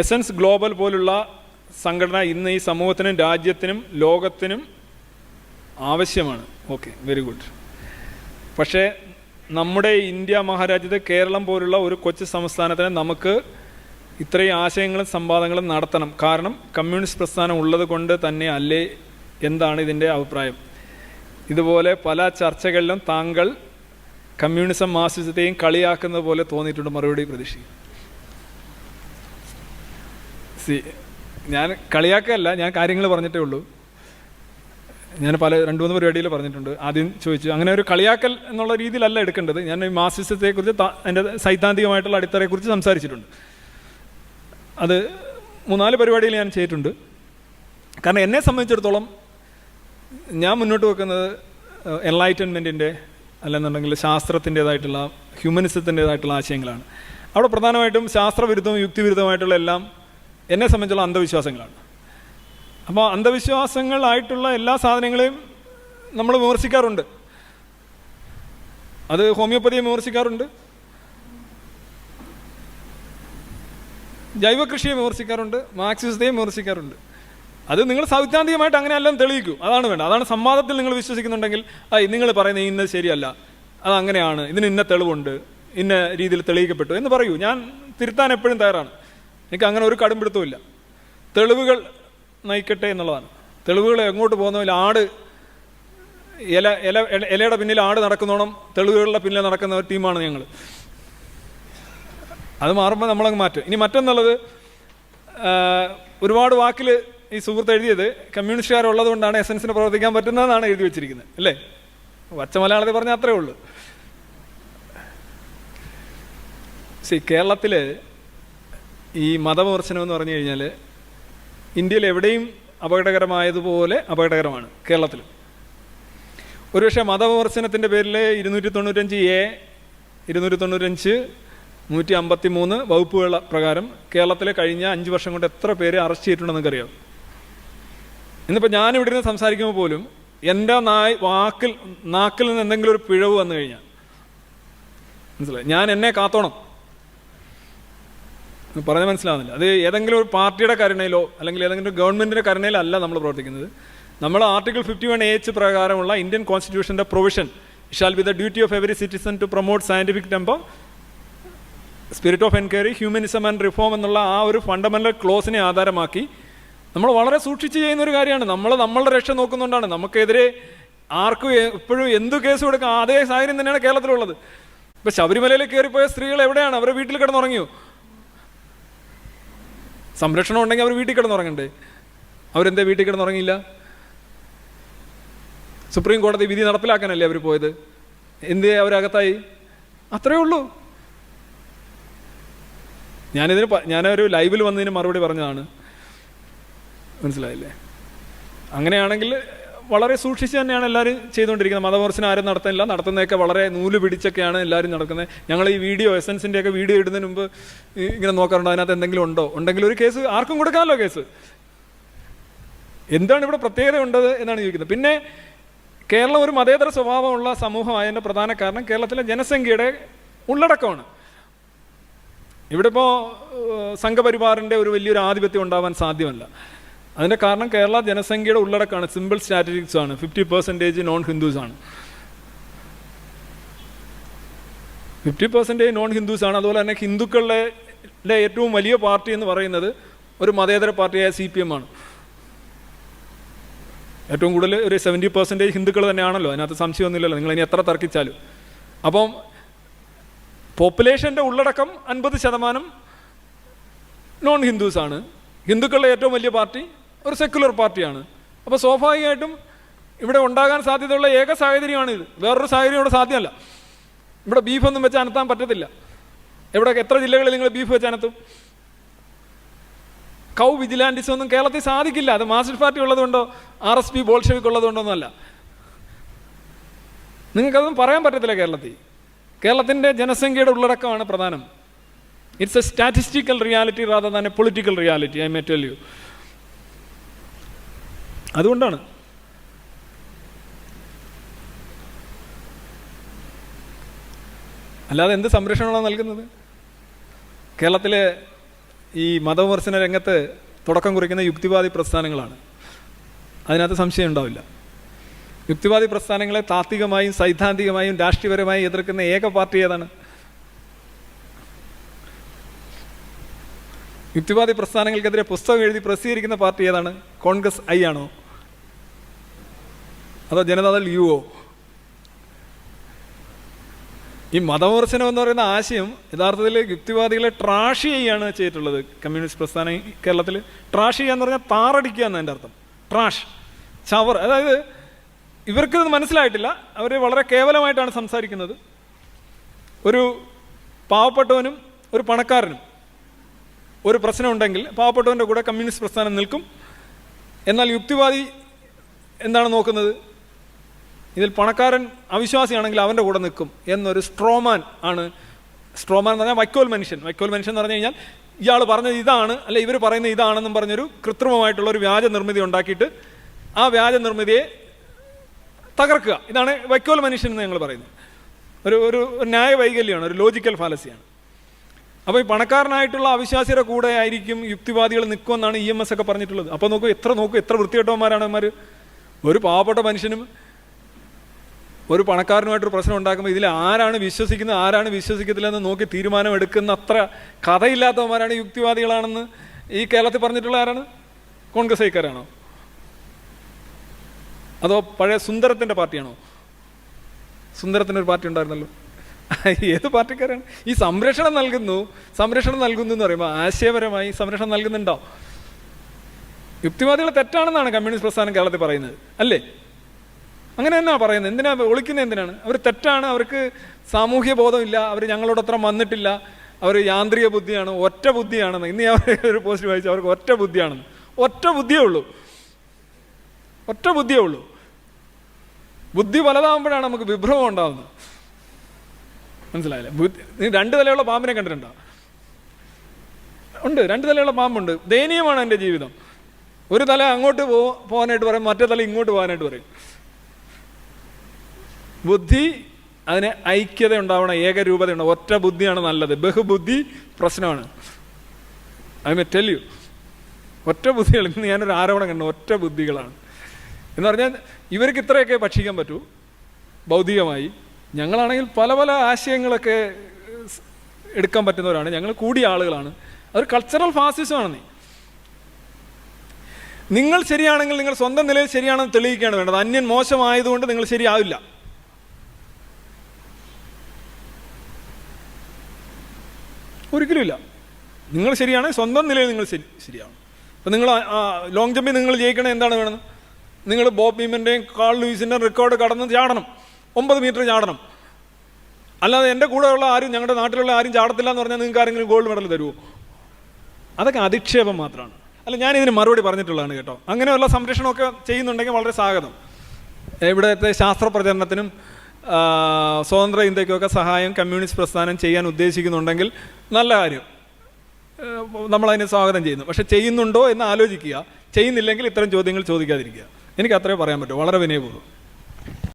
Essence global പോലുള്ള സംഘടന ഇന്ന് ഈ സമൂഹത്തിനും രാജ്യത്തിനും ലോകത്തിനും ആവശ്യമാണ്. ഓക്കെ വെരി ഗുഡ് പക്ഷേ നമ്മുടെ ഇന്ത്യ മഹാരാജ്യത്ത് കേരളം പോലുള്ള ഒരു കൊച്ചു സംസ്ഥാനത്തിന് നമുക്ക് ഇത്രയും ആശയങ്ങളും സംവാദങ്ങളും നടത്തണം. കാരണം കമ്മ്യൂണിസ്റ്റ് പ്രസ്ഥാനം ഉള്ളത് കൊണ്ട് തന്നെ അല്ലേ എന്താണ് ഇതിന്റെ അഭിപ്രായം? ഇതുപോലെ പല ചർച്ചകളിലും താങ്കൾ കമ്മ്യൂണിസം മാർസിസത്തെയും കളിയാക്കുന്നത് പോലെ തോന്നിയിട്ടുണ്ട്. മറുപടി പ്രതീക്ഷിക്കും സി ഞാൻ കളിയാക്കല്ല ഞാൻ കാര്യങ്ങൾ പറഞ്ഞിട്ടേ ഉള്ളൂ. ഞാൻ പല രണ്ട് മൂന്ന് പരിപാടിയിൽ പറഞ്ഞിട്ടുണ്ട്. ആദ്യം ചോദിച്ചു അങ്ങനെ ഒരു കളിയാക്കൽ എന്നുള്ള രീതിയിലല്ല എടുക്കേണ്ടത്. ഞാൻ ഈ മാർസിസത്തെക്കുറിച്ച് എന്റെ സൈദ്ധാന്തികമായിട്ടുള്ള അടിത്തറയെക്കുറിച്ച് സംസാരിച്ചിട്ടുണ്ട്. അത് മൂന്നാൽ പരിപാടിയിൽ ഞാൻ ചെയ്തിട്ടുണ്ട്. കാരണം എന്നെ സംബന്ധിച്ചിടത്തോളം ഞാൻ മുന്നോട്ട് വെക്കുന്നത് എൻലൈറ്റൻമെന്റിന്റെ അല്ലെന്നുണ്ടെങ്കിൽ ശാസ്ത്രത്തിന്റേതായിട്ടുള്ള ഹ്യൂമനിസത്തിന്റേതായിട്ടുള്ള ആശയങ്ങളാണ്. അവിടെ പ്രധാനമായിട്ടും ശാസ്ത്രവിരുദ്ധവും യുക്തിവിരുദ്ധമായിട്ടുള്ള എല്ലാം എന്നെ സംബന്ധിച്ചുള്ള അന്ധവിശ്വാസങ്ങളാണ്. അപ്പോൾ അന്ധവിശ്വാസങ്ങളായിട്ടുള്ള എല്ലാ സാധനങ്ങളെയും നമ്മൾ വിമർശിക്കാറുണ്ട്. അത് ഹോമിയോപ്പതിയെ വിമർശിക്കാറുണ്ട്. ജൈവ കൃഷിയെ വിമർശിക്കാറുണ്ട്. മാർക്സിസത്തെയും വിമർശിക്കാറുണ്ട്. അത് നിങ്ങൾ സൈദ്ധാന്തികമായിട്ട് അങ്ങനെ എല്ലാം തെളിയിക്കൂ. അതാണ് വേണ്ടത്. അതാണ് സംവാദത്തിൽ നിങ്ങൾ വിശ്വസിക്കുന്നുണ്ടെങ്കിൽ ആ നിങ്ങൾ പറയുന്നത് ഇന്നത് ശരിയല്ല. അത് അങ്ങനെയാണ്. ഇതിന് ഇന്ന തെളിവുണ്ട്. ഇന്ന രീതിയിൽ തെളിയിക്കപ്പെട്ടു. എന്ന് പറയൂ. ഞാൻ തിരുത്താൻ എപ്പോഴും തയ്യാറാണ്. എനിക്ക് അങ്ങനെ ഒരു കടുംപിടുത്തവും തെളിവുകൾ നയിക്കട്ടെ എന്നുള്ളതാണ്. തെളിവുകൾ എങ്ങോട്ട് പോകുന്നതിൽ ആട് ഇല ഇല ഇലയുടെ പിന്നിൽ ആട് നടക്കുന്നോണം തെളിവുകളുടെ പിന്നിൽ നടക്കുന്ന ഒരു ടീമാണ് ഞങ്ങൾ അത് മാറുമ്പോൾ നമ്മളങ്ങ് മാറ്റും. ഇനി മറ്റൊന്നുള്ളത് ഒരുപാട് വാക്കിൽ ഈ സുഹൃത്ത് എഴുതിയത് കമ്മ്യൂണിസ്റ്റുകാരുള്ളത് കൊണ്ടാണ് എസൻസിന് പ്രവർത്തിക്കാൻ പറ്റുന്നതെന്നാണ് എഴുതി വെച്ചിരിക്കുന്നത്. അല്ലേ? വച്ച മലയാളത്തിൽ പറഞ്ഞാൽ അത്രേ ഉള്ളൂ. സി കേരളത്തിൽ ഈ മതവിമർശനം എന്ന് പറഞ്ഞു കഴിഞ്ഞാൽ ഇന്ത്യയിൽ എവിടെയും അപകടകരമായതുപോലെ അപകടകരമാണ് കേരളത്തിൽ ഒരുപക്ഷെ മതവിമർശനത്തിന്റെ പേരിൽ ഇരുന്നൂറ്റി തൊണ്ണൂറ്റഞ്ച് എ ഇരുന്നൂറ്റി തൊണ്ണൂറ്റഞ്ച് നൂറ്റി അമ്പത്തി മൂന്ന് വകുപ്പുകൾ പ്രകാരം കേരളത്തിൽ കഴിഞ്ഞ അഞ്ച് വർഷം കൊണ്ട് എത്ര പേര് അറസ്റ്റ് ചെയ്തിട്ടുണ്ടെന്ന് നിങ്ങൾക്കറിയാം. ഇന്നിപ്പോൾ ഞാനിവിടെ നിന്ന് സംസാരിക്കുമ്പോൾ പോലും എന്റെ നായ് വാക്കിൽ നാക്കിൽ നിന്ന് എന്തെങ്കിലും ഒരു പിഴവ് വന്നു കഴിഞ്ഞാൽ മനസ്സിലായി? ഞാൻ എന്നെ കാത്തോണം. പറഞ്ഞ് മനസ്സിലാവുന്നില്ല. അത് ഏതെങ്കിലും ഒരു പാർട്ടിയുടെ കരുണയിലോ അല്ലെങ്കിൽ ഏതെങ്കിലും ഒരു ഗവൺമെന്റിന്റെ കരുണയിലല്ല നമ്മൾ പ്രവർത്തിക്കുന്നത്. നമ്മൾ ആർട്ടിക്കിൾ ഫിഫ്റ്റി വൺ എച്ച് പ്രകാരമുള്ള Indian കോൺസ്റ്റിറ്റ്യൂഷന്റെ provision shall be the duty of every citizen to promote scientific temper spirit of enquiry humanism and reform എന്നുള്ള ആ ഒരു ഫണ്ടമെന്റൽ ക്ലോസിനെ ആധാരമാക്കി നമ്മൾ വളരെ സൂക്ഷിച്ച് ചെയ്യുന്ന ഒരു കാര്യമാണ്. നമ്മൾ നമ്മളുടെ രക്ഷ നോക്കുന്നുകൊണ്ടാണ് നമുക്കെതിരെ ആർക്കും എപ്പോഴും എന്ത് കേസ് കൊടുക്കാം അതേ സാഹചര്യം തന്നെയാണ് കേരളത്തിലുള്ളത്. ഇപ്പം ശബരിമലയിൽ കയറിപ്പോയ സ്ത്രീകൾ എവിടെയാണ്? അവരുടെ വീട്ടിൽ കിടന്നുറങ്ങിയോ? സംരക്ഷണം ഉണ്ടെങ്കിൽ അവർ വീട്ടിൽ കിടന്നുറങ്ങണ്ടേ? അവരെന്തേ വീട്ടിൽ കിടന്നുറങ്ങിയില്ല? സുപ്രീം കോടതി വിധി നടപ്പിലാക്കാനല്ലേ അവർ പോയത്? എന്തേ അവരകത്തായി അത്രയേ ഉള്ളൂ. ഞാനിതിന് ഞാനൊരു ലൈവിൽ വന്നതിന് മറുപടി പറഞ്ഞതാണ്. മനസ്സിലായില്ലേ? അങ്ങനെയാണെങ്കിൽ വളരെ സൂക്ഷിച്ച് തന്നെയാണ് എല്ലാവരും ചെയ്തുകൊണ്ടിരിക്കുന്നത്. മതമോർച്ചന ആരും നടത്തുന്നില്ല. നടത്തുന്നതൊക്കെ വളരെ നൂൽ പിടിച്ചൊക്കെയാണ് എല്ലാവരും നടക്കുന്നത്. ഞങ്ങൾ ഈ വീഡിയോ എസൻസിന്റെ ഒക്കെ വീഡിയോ ഇടുന്നതിന് മുമ്പ് ഇങ്ങനെ നോക്കാറുണ്ട്. അതിനകത്ത് എന്തെങ്കിലും ഉണ്ടോ? ഉണ്ടെങ്കിൽ ഒരു കേസ് ആർക്കും കൊടുക്കാമല്ലോ കേസ്. എന്താണ് ഇവിടെ പ്രത്യേകത ഉണ്ടത് എന്നാണ് ചോദിക്കുന്നത്. പിന്നെ കേരളം ഒരു മതേതര സ്വഭാവമുള്ള സമൂഹമായതിന്റെ പ്രധാന കാരണം കേരളത്തിലെ ജനസംഖ്യയുടെ ഉള്ളടക്കമാണ്. ഇവിടെ ഇപ്പോൾ സംഘപരിവാറിന്റെ ഒരു വലിയൊരു ആധിപത്യം ഉണ്ടാവാൻ സാധ്യമല്ല. അതിന്റെ കാരണം കേരള ജനസംഖ്യയുടെ ഉള്ളടക്കമാണ് സിമ്പിൾ സ്റ്റാറ്റിസ്റ്റിക്സ് ആണ്. ഫിഫ്റ്റി പെർസെന്റേജ് നോൺ ഹിന്ദുസ് ആണ്. ഫിഫ്റ്റി പെർസെന്റേജ് നോൺ ഹിന്ദുസ് ആണ്. അതുപോലെ തന്നെ ഹിന്ദുക്കളുടെ ഏറ്റവും വലിയ പാർട്ടി എന്ന് പറയുന്നത് ഒരു മതേതര പാർട്ടിയായ സി പി എം ആണ്. ഏറ്റവും കൂടുതൽ ഒരു സെവന്റി പെർസെന്റേജ് ഹിന്ദുക്കൾ തന്നെയാണല്ലോ. അതിനകത്ത് സംശയമൊന്നുമില്ലല്ലോ നിങ്ങൾ ഇനി എത്ര തർക്കിച്ചാലും. അപ്പം പോപ്പുലേഷന്റെ ഉള്ളടക്കം അൻപത് ശതമാനം നോൺ ഹിന്ദുസാണ് ഹിന്ദുക്കളുടെ ഏറ്റവും വലിയ പാർട്ടി ഒരു സെക്കുലർ പാർട്ടിയാണ്. അപ്പോൾ സ്വാഭാവികമായിട്ടും ഇവിടെ ഉണ്ടാകാൻ സാധ്യതയുള്ള ഏക സാഹചര്യമാണിത്. വേറൊരു സാഹചര്യം ഇവിടെ സാധ്യമല്ല. ഇവിടെ ബീഫൊന്നും വെച്ച് അനത്താൻ പറ്റത്തില്ല. എവിടെ എത്ര ജില്ലകളിൽ നിങ്ങൾ ബീഫ് വെച്ച് അനത്തും? കൗ വിജിലാന്റിസം ഒന്നും കേരളത്തിൽ സാധിക്കില്ല. അത് മാർസിസ്റ്റ് പാർട്ടി ഉള്ളതുകൊണ്ടോ ആർ എസ് പി ബോൾഷെവിക് ഉള്ളതുകൊണ്ടൊന്നുമല്ല. നിങ്ങൾക്കതൊന്നും പറയാൻ പറ്റത്തില്ല കേരളത്തിൽ. കേരളത്തിന്റെ ജനസംഖ്യയുടെ ഉള്ളടക്കമാണ് പ്രധാനം. It's a statistical reality rather than a political reality I may tell you അതുകൊണ്ടാണ്. അല്ലാതെ എന്ത് സംരക്ഷണമാണ് നൽകുന്നത്? കേരളത്തിലെ ഈ മതവിമർശന രംഗത്ത് തുടക്കം കുറിക്കുന്ന യുക്തിവാദി പ്രസ്ഥാനങ്ങളാണ്. അതിനകത്ത് സംശയം ഉണ്ടാവില്ല. യുക്തിവാദി പ്രസ്ഥാനങ്ങളെ താത്വികമായും സൈദ്ധാന്തികമായും രാഷ്ട്രീയപരമായും എതിർക്കുന്ന ഏക പാർട്ടി ഏതാണ്? യുക്തിവാദി പ്രസ്ഥാനങ്ങൾക്കെതിരെ പുസ്തകം എഴുതി പ്രസിദ്ധീകരിക്കുന്ന പാർട്ടി ഏതാണ്? കോൺഗ്രസ് ഐ ആണോ? അതോ ജനതാദൾ യുവോ ഈ മതവിമർശനം എന്ന് പറയുന്ന ആശയം യഥാർത്ഥത്തിൽ യുക്തിവാദികളെ ട്രാഷ് ചെയ്യുകയാണ് ചെയ്തിട്ടുള്ളത്. കമ്മ്യൂണിസ്റ്റ് പ്രസ്ഥാനം കേരളത്തിൽ ട്രാഷ് ചെയ്യുക എന്ന് പറഞ്ഞാൽ താറടിക്കുക എന്നാണ് എന്റെ അർത്ഥം. ട്രാഷ്. ചവർ. അതായത് ഇവർക്കിത് മനസ്സിലായിട്ടില്ല. അവർ വളരെ കേവലമായിട്ടാണ് സംസാരിക്കുന്നത്. ഒരു പാവപ്പെട്ടവനും ഒരു പണക്കാരനും ഒരു പ്രശ്നമുണ്ടെങ്കിൽ പാവപ്പെട്ടവന്റെ കൂടെ കമ്മ്യൂണിസ്റ്റ് പ്രസ്ഥാനം നിൽക്കും. എന്നാൽ യുക്തിവാദി എന്താണ് നോക്കുന്നത്? ഇതിൽ പണക്കാരൻ അവിശ്വാസിയാണെങ്കിൽ അവന്റെ കൂടെ നിൽക്കും എന്നൊരു സ്ട്രോമാൻ ആണ്. സ്ട്രോമാൻ എന്ന് പറഞ്ഞാൽ വൈക്കോൽ മനുഷ്യൻ. വൈക്കോൽ മനുഷ്യൻ എന്ന് പറഞ്ഞു കഴിഞ്ഞാൽ ഇയാൾ പറഞ്ഞത് ഇതാണ് അല്ലെ ഇവർ പറയുന്നത് ഇതാണെന്നും പറഞ്ഞൊരു കൃത്രിമമായിട്ടുള്ള ഒരു വ്യാജ നിർമ്മിതി ഉണ്ടാക്കിയിട്ട് ആ വ്യാജ നിർമ്മിതിയെ തകർക്കുക. ഇതാണ് വൈക്കോൽ മനുഷ്യൻ എന്ന് ഞങ്ങൾ പറയുന്നത്. ഒരു ഒരു ന്യായ വൈകല്യമാണ് ഒരു ലോജിക്കൽ ഫാലസിയാണ് അപ്പോൾ ഈ പണക്കാരനായിട്ടുള്ള അവിശ്വാസിയുടെ കൂടെ ആയിരിക്കും യുക്തിവാദികൾ നിൽക്കുമെന്നാണ് ഇ എം എസ് ഒക്കെ പറഞ്ഞിട്ടുള്ളത്. അപ്പോൾ നോക്കൂ എത്ര നോക്കൂ എത്ര വൃത്തികെട്ടവന്മാരാണ് അവന്മാർ ഒരു പാവപ്പെട്ട മനുഷ്യനും ഒരു പണക്കാരനുമായിട്ടൊരു പ്രശ്നം ഉണ്ടാക്കുമ്പോൾ ഇതിൽ ആരാണ് വിശ്വസിക്കുന്നത് ആരാണ് വിശ്വസിക്കത്തില്ലെന്ന് നോക്കി തീരുമാനം എടുക്കുന്ന അത്ര കഥയില്ലാത്തവന്മാരാണ് യുക്തിവാദികളാണെന്ന് ഈ കേരളത്തിൽ പറഞ്ഞിട്ടുള്ള ആരാണ്? കോൺഗ്രസ് ഐക്കാരാണോ അതോ പഴയ സുന്ദരത്തിന്റെ പാർട്ടിയാണോ? സുന്ദരത്തിനൊരു പാർട്ടി ഉണ്ടായിരുന്നല്ലോ. ഏത് പാർട്ടിക്കാരാണ്? ഈ സംരക്ഷണം നൽകുന്നു സംരക്ഷണം നൽകുന്നു എന്ന് പറയുമ്പോൾ ആശയപരമായി സംരക്ഷണം നൽകുന്നുണ്ടോ? യുക്തിവാദികൾ തെറ്റാണെന്നാണ് കമ്മ്യൂണിസ്റ്റ് പ്രസ്ഥാനം കേരളത്തിൽ പറയുന്നത് അല്ലേ? അങ്ങനെ തന്നെയാണ് പറയുന്നത്. എന്തിനാ ഒളിക്കുന്നത് എന്തിനാണ്? അവർ തെറ്റാണ്. അവർക്ക് സാമൂഹ്യ ബോധമില്ല. അവർ ഞങ്ങളോടത്ര വന്നിട്ടില്ല. അവർ യാന്ത്രിക ബുദ്ധിയാണ്. ഒറ്റ ബുദ്ധിയാണെന്ന്. ഇന്ന് അവർ ഒരു പോസ്റ്റ് വായിച്ചു അവർക്ക് ഒറ്റ ബുദ്ധിയാണെന്ന്. ഒറ്റ ബുദ്ധിയേ ഉള്ളൂ. ഒറ്റ ബുദ്ധിയേ ഉള്ളൂ. ബുദ്ധി പലതാകുമ്പോഴാണ് നമുക്ക് വിഭ്രമം ഉണ്ടാകുന്നത് മനസ്സിലായില്ലേ? ബുദ്ധി നീ രണ്ട് തലയുള്ള പാമ്പിനെ കണ്ടിട്ടുണ്ടോ? ഉണ്ട്. രണ്ട് തലയുള്ള പാമ്പുണ്ട്. ദയനീയമാണ് എന്റെ ജീവിതം. ഒരു തല അങ്ങോട്ട് പോ പോകാനായിട്ട് പറയും. മറ്റേ തല ഇങ്ങോട്ട് പോകാനായിട്ട് പറയും. ബുദ്ധി അതിന് ഐക്യത ഉണ്ടാവണം ഏകരൂപത ഉണ്ടാവും ഒറ്റ ബുദ്ധിയാണ് നല്ലത്. ബഹുബുദ്ധി പ്രശ്നമാണ്. ഐ മെ ടെൽ യു. ഒറ്റ ബുദ്ധികൾ ഇന്ന് ഞാനൊരു ആരോപണം കണ്ടു. ഒറ്റ ബുദ്ധികളാണ്. എന്ന് പറഞ്ഞാൽ ഇവർക്ക് ഇത്രയൊക്കെ ഭക്ഷിക്കാൻ പറ്റൂ. ഭൗതികമായി. ഞങ്ങളാണെങ്കിൽ പല പല ആശയങ്ങളൊക്കെ എടുക്കാൻ പറ്റുന്നവരാണ്. ഞങ്ങൾ കൂടിയ ആളുകളാണ്. അതൊരു കൾച്ചറൽ ഫാസിസമാണ് നീ. നിങ്ങൾ ശരിയാണെങ്കിൽ നിങ്ങൾ സ്വന്തം നിലയിൽ ശരിയാണെന്ന് തെളിയിക്കുകയാണ് വേണ്ടത്. അന്യൻ മോശമായതുകൊണ്ട് നിങ്ങൾ ശരിയാവില്ല. ഒരിക്കലുമില്ല. നിങ്ങൾ ശരിയാണ് സ്വന്തം നിലയിൽ നിങ്ങൾ ശരി ശരിയാണ്. അപ്പം നിങ്ങൾ ലോങ് ജമ്പിൽ നിങ്ങൾ ജയിക്കണേ എന്താണ് വേണം നിങ്ങൾ ബോബ് ഭീമന്റെയും കാൾ ലൂയിസിന്റെയും റെക്കോർഡ് കടന്ന് ചാടണം. ഒമ്പത് മീറ്റർ ചാടണം. അല്ലാതെ എന്റെ കൂടെയുള്ള ആരും ഞങ്ങളുടെ നാട്ടിലുള്ള ആരും ചാടത്തില്ല എന്ന് പറഞ്ഞാൽ നിങ്ങൾക്ക് ആരെങ്കിലും ഗോൾഡ് മെഡൽ തരുമോ അതൊക്കെ അധിക്ഷേപം മാത്രമാണ്. അല്ല ഞാൻ ഇതിന് മറുപടി പറഞ്ഞിട്ടുള്ളതാണ് കേട്ടോ. അങ്ങനെയുള്ള സംരക്ഷണമൊക്കെ ചെയ്യുന്നുണ്ടെങ്കിൽ വളരെ സ്വാഗതം. ഇവിടുത്തെ ശാസ്ത്ര പ്രചരണത്തിനും സ്വതന്ത്ര ഇന്ത്യക്കൊക്കെ സഹായം കമ്മ്യൂണിസ്റ്റ് പ്രസ്ഥാനം ചെയ്യാൻ ഉദ്ദേശിക്കുന്നുണ്ടെങ്കിൽ നല്ല കാര്യം. നമ്മളതിനെ സ്വാഗതം ചെയ്യുന്നു. പക്ഷെ ചെയ്യുന്നുണ്ടോ എന്ന് ആലോചിക്കുക. ചെയ്യുന്നില്ലെങ്കിൽ ഇത്തരം ചോദ്യങ്ങൾ ചോദിക്കാതിരിക്കുക. എനിക്ക് അത്രേ പറയാൻ പറ്റൂ. വളരെ വിനയപൂർവം.